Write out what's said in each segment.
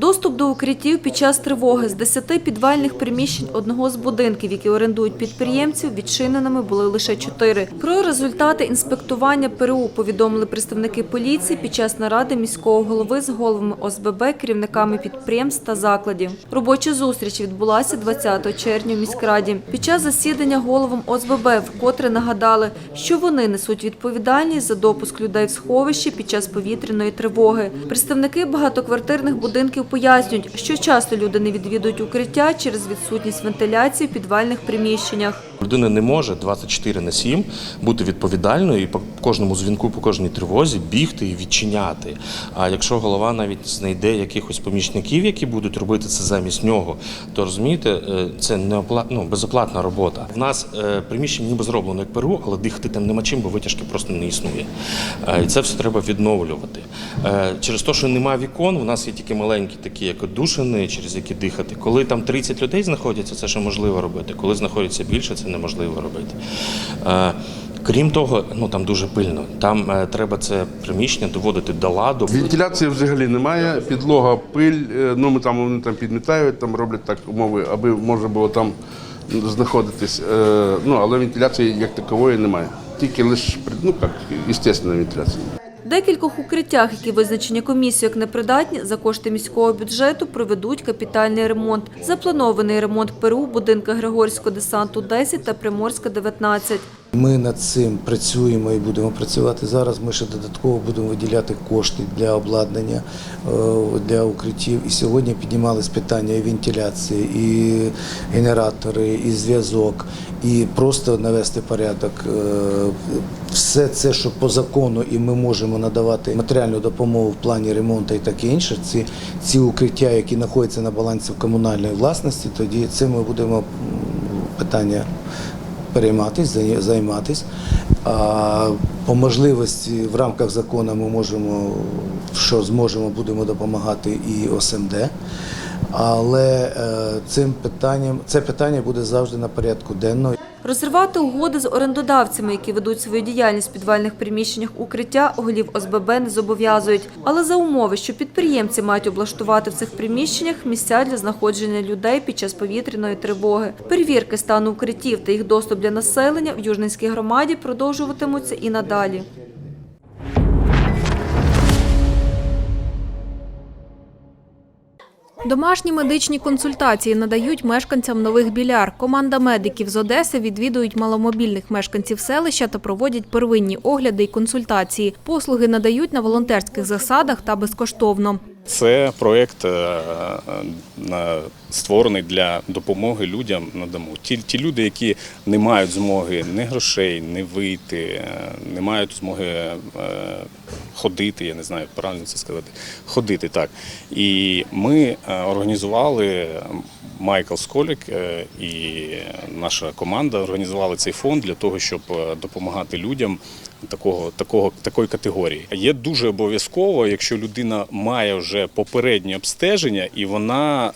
Доступ до укриттів під час тривоги з 10 підвальних приміщень одного з будинків, які орендують підприємців, відчиненими були лише 4. Про результати інспектування ПРУ повідомили представники поліції під час наради міського голови з головами ОСББ, керівниками підприємств та закладів. Робоча зустріч відбулася 20 червня в міськраді. Під час засідання головам ОСББ вкотре нагадали, що вони несуть відповідальність за допуск людей в сховище під час повітряної тривоги. Представники багатоквартирних будинків пояснюють, що часто люди не відвідують укриття через відсутність вентиляції в підвальних приміщеннях. Людина не може 24 на 7 бути відповідальною і по кожному дзвінку, по кожній тривозі бігти і відчиняти. А якщо голова навіть знайде якихось помічників, які будуть робити це замість нього, то розумієте, е, це не опла... ну, безоплатна робота. В нас е, приміщення ніби зроблено як перу, але дихати там нема чим, бо витяжки просто не існує. Е, І це все треба відновлювати. Через те, що немає вікон, у нас є тільки маленькі такі, як душини, через які дихати. Коли там 30 людей знаходяться, це ще можливо робити. Коли знаходиться більше, це неможливо робити. Е, Крім того, ну там дуже пильно. Там е, треба це приміщення доводити до ладу. Вентиляції взагалі немає, підлога, пиль, е, ну ми там вони там підмітають, там роблять так умови, аби можна було там знаходитись. Е, Ну але вентиляції як такової немає. Тільки лише ну як естественна вентиляція. Декількох укриттях, які визначені комісією як непридатні, за кошти міського бюджету проведуть капітальний ремонт. Запланований ремонт Перу, будинка Григорського десанту 10 та Приморська 19. Ми над цим працюємо і будемо працювати зараз. Ми ще додатково будемо виділяти кошти для обладнання е, для укриттів. І сьогодні піднімались питання і вентиляції, і генератори, і зв'язок, і просто навести порядок. Е, Все це, що по закону, і ми можемо надавати матеріальну допомогу в плані ремонту і таке інше. Ці, ці укриття, які знаходяться на балансі комунальної власності, тоді це ми будемо питання перейматись, займатися. А по можливості в рамках закону ми можемо, що зможемо, будемо допомагати і ОСМД. Але е, цим питанням це питання буде завжди на порядку денного. Розривати угоди з орендодавцями, які ведуть свою діяльність в підвальних приміщеннях укриття, голів ОСББ не зобов'язують. Але за умови, що підприємці мають облаштувати в цих приміщеннях місця для знаходження людей під час повітряної тривоги. Перевірки стану укриттів та їх доступ для населення в Южненській громаді продовжуватимуться і надалі. Домашні медичні консультації надають мешканцям нових біляр. Команда медиків з Одеси відвідують маломобільних мешканців селища та проводять первинні огляди і консультації. Послуги надають на волонтерських засадах та безкоштовно. Це проєкт е, на- створений для допомоги людям на дому. Ті, ті люди, які не мають змоги ні грошей, ні вийти, е, не мають змоги е, ходити, я не знаю, правильно це сказати, ходити так. І ми е, організували. Майкл Сколік е, і наша команда організували цей фонд для того, щоб е, допомагати людям такого, такого, такої категорії. Є дуже обов'язково, якщо людина має вже попереднє обстеження і вона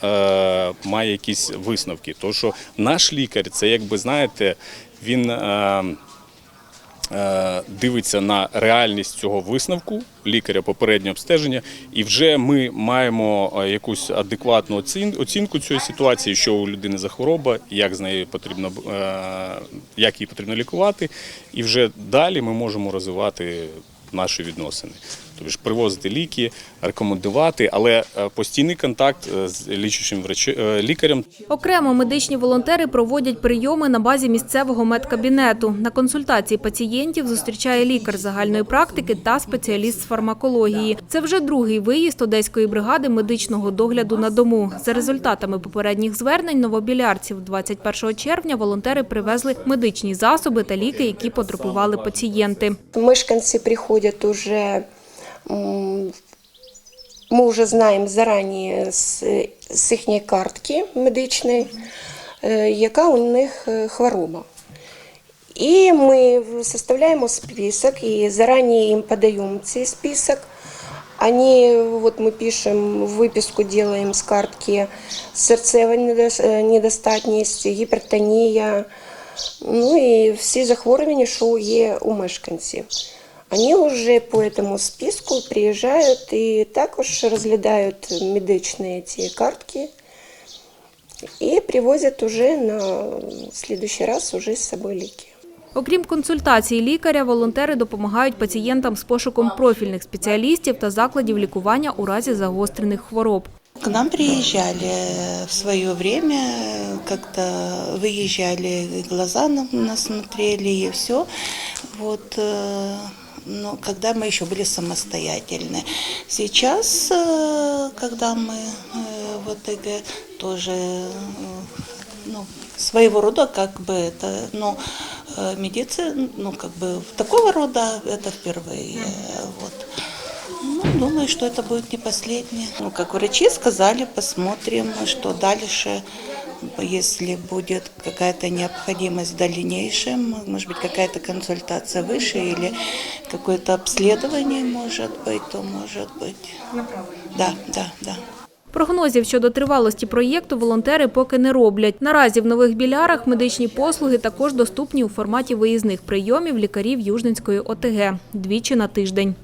е, має якісь висновки. Тому що наш лікар, це якби знаєте, він. Е, Дивиться на реальність цього висновку лікаря попереднього обстеження, і вже ми маємо е, якусь адекватну оцінку цієї ситуації, що у людини за хвороба, як з нею потрібно е, як її потрібно лікувати, і вже далі ми можемо розвивати наші відносини. Тобто привозити ліки, рекомендувати, але е, постійний контакт е, з лічучим врач- е, лікарем Окремо медичні волонтери проводять прийоми на базі місцевого медкабінету. На консультації пацієнтів зустрічає лікар загальної практики та спеціаліст з фармакології. Це вже другий виїзд одеської бригади медичного догляду на дому. За результатами попередніх звернень новобілярців 21 червня волонтери привезли медичні засоби та ліки, які потребували пацієнти. Мешканці приходять уже, м, ми вже знаємо зарані з, з їхньої картки медичної, е, яка у них е, хвороба. І ми составляємо список и заранее им подаем цей список. Они, вот мы пишем, выписку делаем с картки сердцева недос- э, недостатність, гіпертонія, ну і всі захворювання, що є у мешканців. Они уже по этому списку приезжают и також розглядають медичні ці картки і привозять уже на следующий раз уже з собою ліки. Окрім консультацій лікаря, волонтери допомагають пацієнтам з пошуком профільних спеціалістів та закладів лікування у разі загострених хвороб. К нам приезжали в свое время, как-то выезжали, и глаза нам нас смотрели и все. Вот, э, ну, когда мы еще были самостоятельны. Сейчас, э, когда мы э, в ОТГ, тоже э, ну, своего рода как бы это, ну, э, медицина, ну, как бы такого рода это впервые. Вот. Ну, думаю, что это будет не последнее. Ну, как врачи сказали, посмотрим, что дальше, если будет какая-то необходимость в дальнейшем, может быть, какая-то консультация выше или какое-то обследование, может быть, то может быть. Да, да, да. Прогнозів щодо тривалості проєкту волонтери поки не роблять. Наразі в нових білярах медичні послуги також доступні у форматі виїзних прийомів лікарів Южненської ОТГ двічі на тиждень.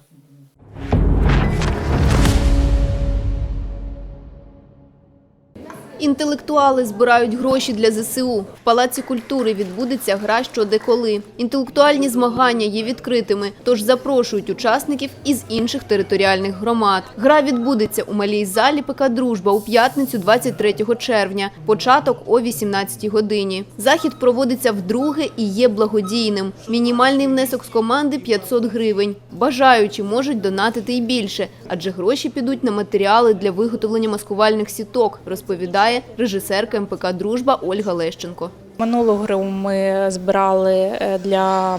Інтелектуали збирають гроші для ЗСУ. В Палаці культури відбудеться гра «Що де коли». Інтелектуальні змагання є відкритими, тож запрошують учасників із інших територіальних громад. Гра відбудеться у малій залі ПК «Дружба» у п'ятницю 23 червня. Початок о 18 годині. Захід проводиться вдруге і є благодійним. Мінімальний внесок з команди 500 гривень. Бажаючі можуть донатити і більше, адже гроші підуть на матеріали для виготовлення маскувальних сіток, розповідає режисерка МПК Дружба Ольга Лещенко. Минулого року ми збирали е, для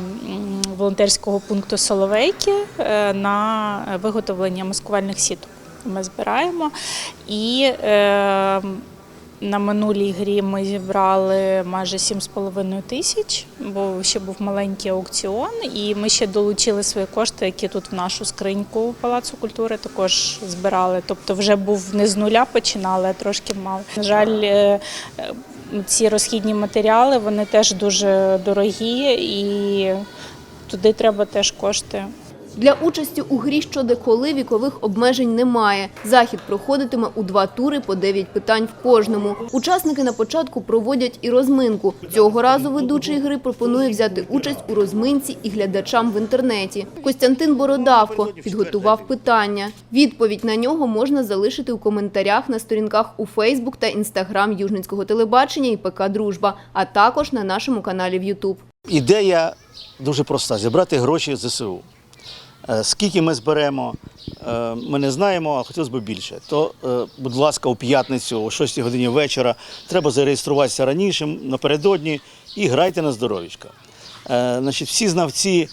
волонтерського пункту Соловейки е, на виготовлення маскувальних сіток. Ми збираємо. І е, на минулій грі ми зібрали майже 7,5 тисяч, бо ще був маленький аукціон, і ми ще долучили свої кошти, які тут в нашу скриньку Палацу культури також збирали. Тобто вже був не з нуля починали, а трошки мали. На жаль, е, ці розхідні матеріали вони теж дуже дорогі і туди треба теж кошти. Для участі у грі «Що коли» вікових обмежень немає. Захід проходитиме у два тури по 9 питань в кожному. Учасники на початку проводять і розминку. Цього разу ведучий гри пропонує взяти участь у розминці і глядачам в інтернеті. Костянтин Бородавко підготував питання. Відповідь на нього можна залишити у коментарях на сторінках у Фейсбук та Інстаграм Южницького телебачення і ПК Дружба, а також на нашому каналі в Ютуб. Ідея дуже проста: зібрати гроші ЗСУ. Е, Скільки ми зберемо, е, ми не знаємо, а хотілося б більше. То, е, будь ласка, у п'ятницю, о 6 годині вечора, треба зареєструватися раніше, напередодні, і грайте на здоров'ячка. Значить, всі знавці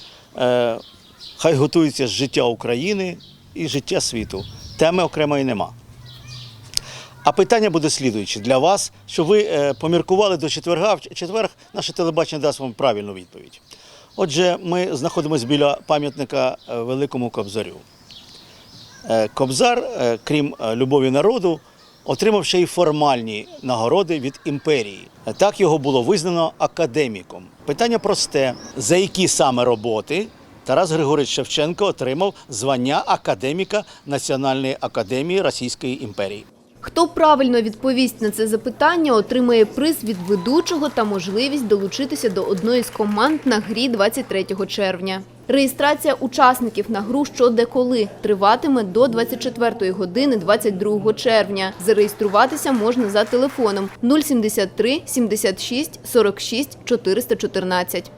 хай готуються з життя України і життя світу. Теми окремої нема. А питання буде слідуюче для вас, що ви поміркували до четверга. В четверг наше телебачення дасть вам правильну відповідь. Отже, ми знаходимося біля пам'ятника е, Великому Кобзарю. Е, Кобзар, е, крім любові народу, отримав ще й формальні нагороди від імперії. Так його було визнано академіком. Питання просте: за які саме роботи Тарас Григорович Шевченко отримав звання академіка Національної академії Російської імперії. Хто правильно відповість на це запитання, отримає приз від ведучого та можливість долучитися до одної з команд на грі 23 червня. Реєстрація учасників на гру «Що де коли» триватиме до 24 години 22 червня. Зареєструватися можна за телефоном 073 76 46 414.